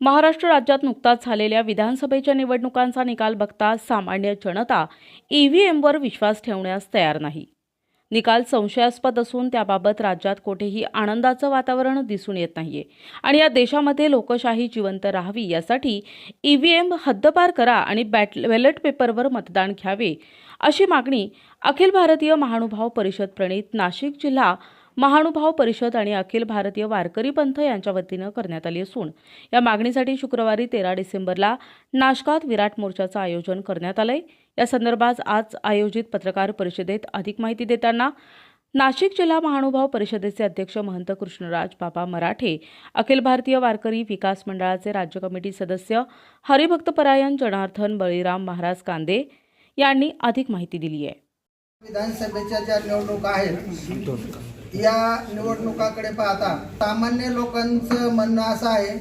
महाराष्ट्र राज्यात नुकताच झालेल्या विधानसभेच्या निवडणुकांचा निकाल बघता सामान्य जनता ईव्हीएमवर विश्वास ठेवण्यास तयार नाही. निकाल संशयास्पद असून त्याबाबत राज्यात कोठेही आनंदाचं वातावरण दिसून येत नाहीये. आणि या देशामध्ये लोकशाही जिवंत राहावी यासाठी ईव्हीएम हद्दपार करा आणि बॅट बॅलेट पेपरवर मतदान घ्यावे अशी मागणी अखिल भारतीय महानुभाव परिषद प्रणीत नाशिक जिल्हा महानुभाव परिषद आणि अखिल भारतीय वारकरी पंथ यांच्या वतीनं करण्यात आली असून या मागणीसाठी शुक्रवारी तेरा डिसेंबरला नाशकात विराट मोर्चाचं आयोजन करण्यात आलंय. या संदर्भात आज आयोजित पत्रकार परिषदेत अधिक माहिती देताना नाशिक जिल्हा महानुभाव परिषदेचे अध्यक्ष महंत कृष्णराज बाबा मराठे अखिल भारतीय वारकरी विकास मंडळाचे राज्य कमिटी सदस्य हरिभक्तपरायण जनार्दन बळीराम महाराज कांदे यांनी अधिक माहिती दिली आहे विधानसभेच्या ज्या निवडणुका आहेत या निवडणुकाकडे पाहता सामान्य लोकांचं म्हणणं असं आहे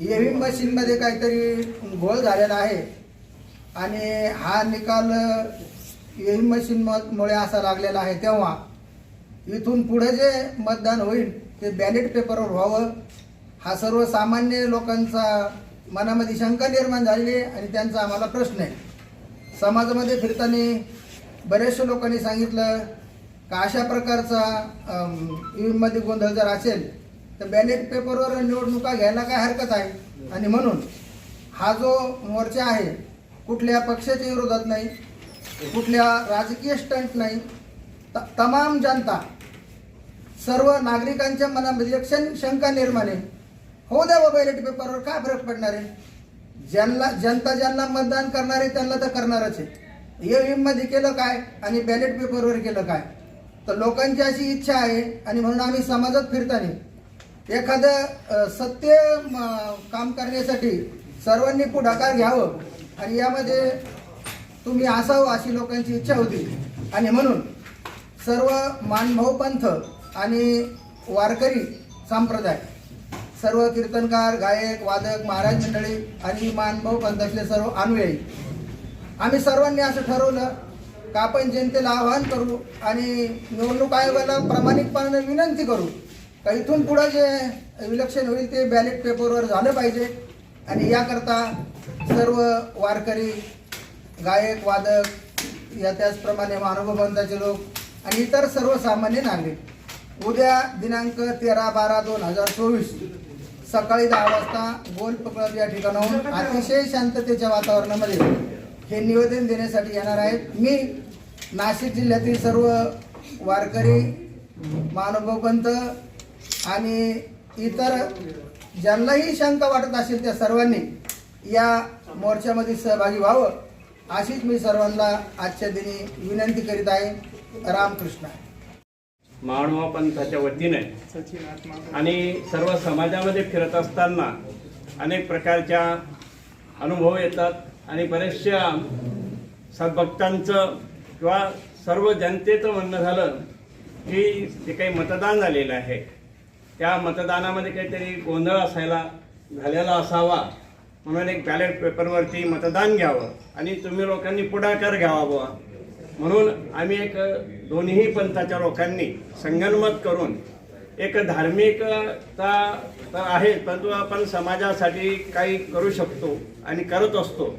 ईव्हीएम मशीनमध्ये काहीतरी घोळ झालेला आहे आणि हा निकाल ईव्हीएम मशीन मुळे असा लागलेला आहे. तेव्हा इथून पुढे जे मतदान होईल ते बॅलेट पेपरवर व्हावं. हा सर्वसामान्य लोकांचा मनामध्ये शंका निर्माण झालेली आणि त्यांचा आम्हाला प्रश्न आहे. समाजामध्ये फिरताना बऱ्याचशा लोकांनी सांगितलं का अशा प्रकारचा मध्ये गोंधळ जर असेल तर बॅलेट पेपरवर निवडणुका घ्यायला काय हरकत आहे? आणि म्हणून हा जो मोर्चा आहे कुठल्या पक्षाच्या विरोधात नाही कुठल्या राजकीय स्टंट नाही त- तमाम जनता सर्व नागरिकांच्या मनामध्ये क्षण शंका निर्माण आहे. हो द्या बॅलेट पेपरवर काय फरक पडणार आहे? ज्यांना जनता ज्यांना मतदान करणार आहे त्यांना तर करणारच आहे. ईव्हीएममध्ये केलं काय? आणि बॅलेट पेपरवर केलं काय? तर लोकांची अशी इच्छा आहे आणि म्हणून आम्ही समाजात फिरताना एखादं सत्य म, काम करण्यासाठी सर्वांनी पुढाकार घ्यावं आणि यामध्ये तुम्ही असावं अशी लोकांची इच्छा होती. आणि म्हणून सर्व मानभाऊ पंथ आणि वारकरी संप्रदाय सर्व कीर्तनकार गायक वादक महाराज मंडळी आणि मानभाऊ पंथातले सर्व अनुयायी आम्ही सर्वांनी असं ठरवलं का आपण जनतेला आवाहन करू आणि निवडणूक आयोगाला प्रामाणिकपणाने विनंती करू. का इथून पुढं जे इलेक्शन होईल ते बॅलेट पेपरवर झालं पाहिजे. आणि याकरता सर्व वारकरी गायक वादक या त्याचप्रमाणे मानवबंधाचे लोक आणि इतर सर्वसामान्य नागरिक उद्या दिनांक तेरा बारा दोन हजार चोवीस सकाळी दहा वाजता गोल क्लब या ठिकाणाहून अतिशय शांततेच्या वातावरणामध्ये हे निवेदन देण्यासाठी येणार आहेत. मी नाशिक जिल्ह्यातील सर्व वारकरी महानुभवपंत आणि इतर ज्यांनाही शंका वाटत असेल त्या सर्वांनी या मोर्चामध्ये सहभागी व्हावं अशीच मी सर्वांना आजच्या दिनी विनंती करीत आहे. रामकृष्ण. महानुभाव पंथाच्या वतीने आणि सर्व समाजामध्ये फिरत असताना अनेक प्रकारच्या अनुभव येतात. आणि बऱ्याचशा सद्भक्तांचं किंवा सर्व जनतेचं म्हणणं झालं की जे काही मतदान झालेलं आहे त्या मतदानामध्ये काहीतरी गोंधळ असायला झालेला असावा म्हणून एक बॅलेट पेपरवरती मतदान घ्यावं आणि तुम्ही लोकांनी पुढाकार घ्यावा बुवा. म्हणून आम्ही एक दोन्ही पंथाच्या लोकांनी संगनमत करून एक धार्मिकता तर आहे परंतु आपण समाजासाठी काही करू शकतो आणि करत असतो.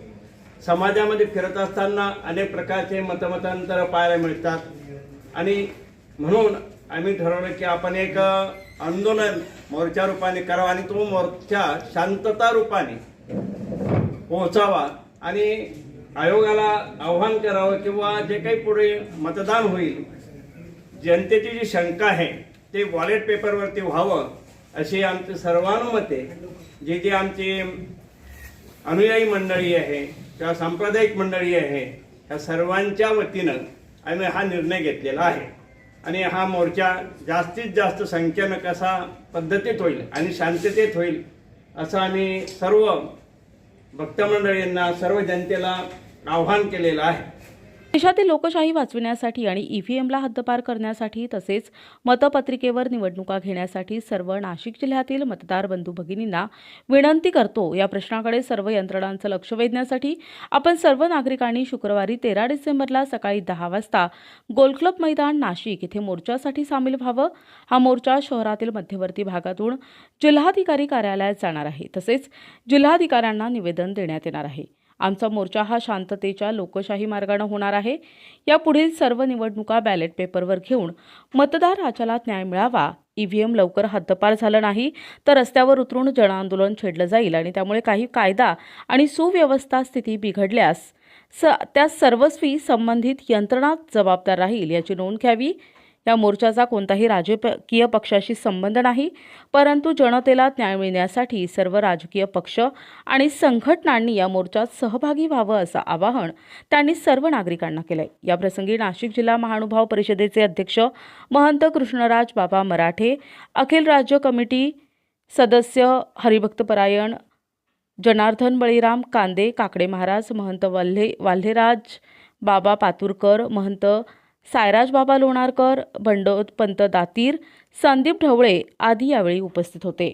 समाजामध्ये फिरत असताना अनेक प्रकारचे मतमतांतर पाहायला मिळतात. आणि म्हणून आम्ही ठरवलं की आपण एक आंदोलन मोर्चा रूपाने करावा आणि तो मोर्चा शांतता रूपाने पोहोचावा आणि आयोगाला आव्हान करावं किंवा जे काही पुढे मतदान होईल जनतेची जी शंका आहे ते वॉलेट पेपरवरती व्हावं अशी आमची सर्वानुमते जे जे आमची अनुयायी मंडळी आहे किंवा सांप्रदायिक मंडळी आहे या सर्वांच्या वतीनं आम्ही हा निर्णय घेतलेला आहे. आणि हा मोर्चा जास्तीत जास्त संख्येनं कसा पद्धतीत होईल आणि शांततेत होईल असं आम्ही सर्व भक्तमंडळींना सर्व जनतेला आव्हान केलेलं आहे. देशातील लोकशाही वाचविण्यासाठी आणि ईव्हीएमला हद्दपार करण्यासाठी तसेच मतपत्रिकेवर निवडणुका घेण्यासाठी सर्व नाशिक जिल्ह्यातील मतदार बंधू भगिनींना विनंती करतो. या प्रश्नाकडे सर्व यंत्रणांचं लक्ष वेधण्यासाठी आपण सर्व नागरिकांनी शुक्रवारी तेरा डिसेंबरला सकाळी दहा वाजता गोलक्लब मैदान नाशिक इथे मोर्चासाठी सामील व्हावं. हा मोर्चा शहरातील मध्यवर्ती भागातून जिल्हाधिकारी कार्यालयात जाणार आहे. तसेच जिल्हाधिकाऱ्यांना निवेदन देण्यात येणार आहे. आमचा मोर्चा हा शांततेच्या लोकशाही मार्गानं होणार आहे. या पुढील सर्व निवडणुका बॅलेट पेपरवर घेऊन मतदार राजाला न्याय मिळावा ईव्हीएम लवकर हद्दपार झालं नाही तर रस्त्यावर उतरून जनआंदोलन छेडलं जाईल आणि त्यामुळे काही कायदा आणि सुव्यवस्था स्थिती बिघडल्यास स त्या सर्वस्वी संबंधित यंत्रणाच जबाबदार राहील याची नोंद घ्यावी. या मोर्चाचा कोणताही राजकीय पक्षाशी संबंध नाही परंतु जनतेला न्याय मिळण्यासाठी सर्व राजकीय पक्ष आणि संघटनांनी या मोर्चात सहभागी व्हावं असं आवाहन त्यांनी सर्व नागरिकांना केलंय. याप्रसंगी नाशिक जिल्हा महानुभाव परिषदेचे अध्यक्ष महंत कृष्णराज बाबा मराठे अखिल राज्य कमिटी सदस्य हरिभक्तपरायण जनार्दन बळीराम कांदे काकडे महाराज महंत वल्हे वाल्हेराज बाबा पातुरकर महंत सायराज बाबा लोणारकर बंडोत पंत दातीर संदीप ढवळे आदी यावेळी उपस्थित होते.